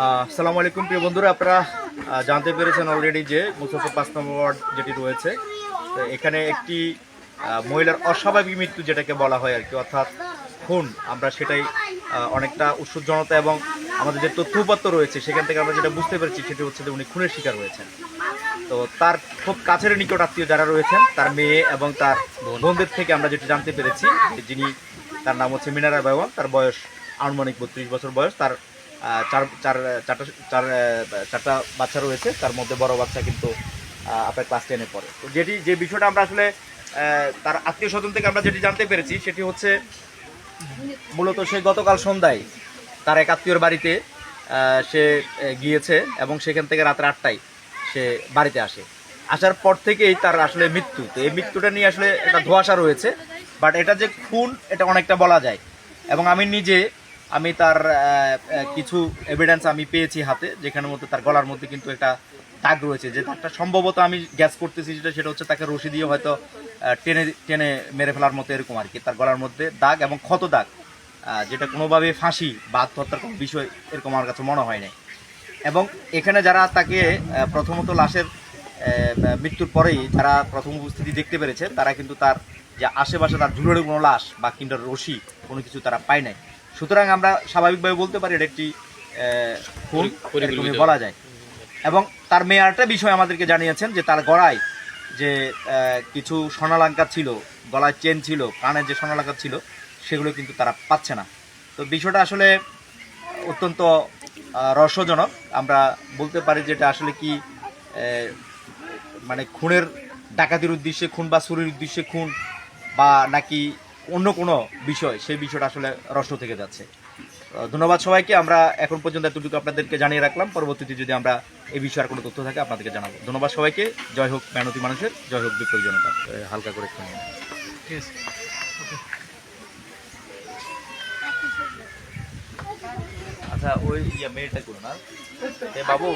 আসসালামু আলাইকুম, প্রিয় বন্ধুরা। আপনারা জানতে পেরেছেন অলরেডি যে মুসাফর পাঁচ নম্বর ওয়ার্ড যেটি রয়েছে। তো এখানে একটি মহিলার অস্বাভাবিক মৃত্যু যেটাকে বলা হয় আর কি, অর্থাৎ খুন। আমরা সেটাই অনেকটা উৎসুজনতা এবং আমাদের যে তথ্য উপাত্ত রয়েছে, সেখান থেকে আমরা যেটা বুঝতে পেরেছি, সেটি হচ্ছে যে উনি খুনের শিকার হয়েছেন। তো তার খুব কাছের নিকট আত্মীয় যারা রয়েছেন, তার মেয়ে এবং তার বোনদের থেকে আমরা যেটা জানতে পেরেছি যিনি, তার নাম হচ্ছে মিনারা বেগম তার বয়স আনুমানিক বত্রিশ বছর বয়স, তার চার চার, চারটা চার চারটা বাচ্চা রয়েছে, তার মধ্যে বড় বাচ্চা কিন্তু আপনার ক্লাস টেনে পড়ে। তো যেটি, যে বিষয়টা আমরা আসলে তার আত্মীয় স্বজন থেকে আমরা যেটি জানতে পেরেছি, সেটি হচ্ছে মূলত সে গতকাল সন্ধ্যায় তার এক আত্মীয়র বাড়িতে সে গিয়েছে এবং সেখান থেকে রাত্রে আটটায় সে বাড়িতে আসে। আসার পর থেকেই তার আসলে মৃত্যু। তো এই মৃত্যুটা নিয়ে আসলে একটা ধোঁয়াশা রয়েছে বাট এটা যে খুন, এটা অনেকটা বলা যায়। এবং আমি নিজে আমি তার কিছু এভিডেন্স আমি পেয়েছি হাতে যেখানের মধ্যে তার গলার মধ্যে কিন্তু একটা দাগ রয়েছে। যে দাগটা সম্ভবত আমি গ্যাস করতেছি যেটা, সেটা হচ্ছে তাকে রশি দিয়ে হয়তো টেনে টেনে মেরে ফেলার মতো এরকম আর কি। তার গলার মধ্যে দাগ এবং ক্ষত দাগ যেটা কোনোভাবে ফাঁসি বা আত্মহত্যার কোনো বিষয় এরকম আমার কাছে মনে হয় নাই। এবং এখানে যারা তাকে প্রথমত লাশের মৃত্যুর পরেই যারা প্রথম উপস্থিতি দেখতে পেরেছে, তারা কিন্তু তার যে আশেপাশে তার ঝুলের কোনো লাশ বা কিংবা রশি কোনো কিছু তারা পায় নাই। সুতরাং আমরা স্বাভাবিকভাবে বলতে পারি এটা একটি এরকমই বলা যায়। এবং তার মেয়ে আরেকটা বিষয় আমাদেরকে জানিয়েছেন যে তার গড়ায় যে কিছু স্বর্ণালঙ্কার ছিল গলায় চেন ছিল কানের যে স্বর্ণালঙ্কার ছিল সেগুলো কিন্তু তারা পাচ্ছে না। তো বিষয়টা আসলে অত্যন্ত রহস্যজনক। আমরা বলতে পারি যেটা আসলে কি মানে খুনের ডাকাতির উদ্দেশ্যে খুন বা চুরির উদ্দেশ্যে খুন বা নাকি অন্য কোনো বিষয় সেই বিষয়টা আসলে রহস্য থেকে যাচ্ছে। ধন্যবাদ সবাইকে আমরা এখন পর্যন্ত এতটুকু আপনাদেরকে জানিয়ে রাখলাম। পরবর্তীতে যদি আমরা এই বিষয়ে আর কোনো তথ্য থাকে আপনাদেরকে জানাব। ধন্যবাদ সবাইকে জয় হোক মেহনতি মানুষের জয় হোক বিপ্লবী জনতা। হালকা করে একটু নিয়ে ঠিক আছে আচ্ছা ওই ইয়া মেয়েটা করো না বাবু।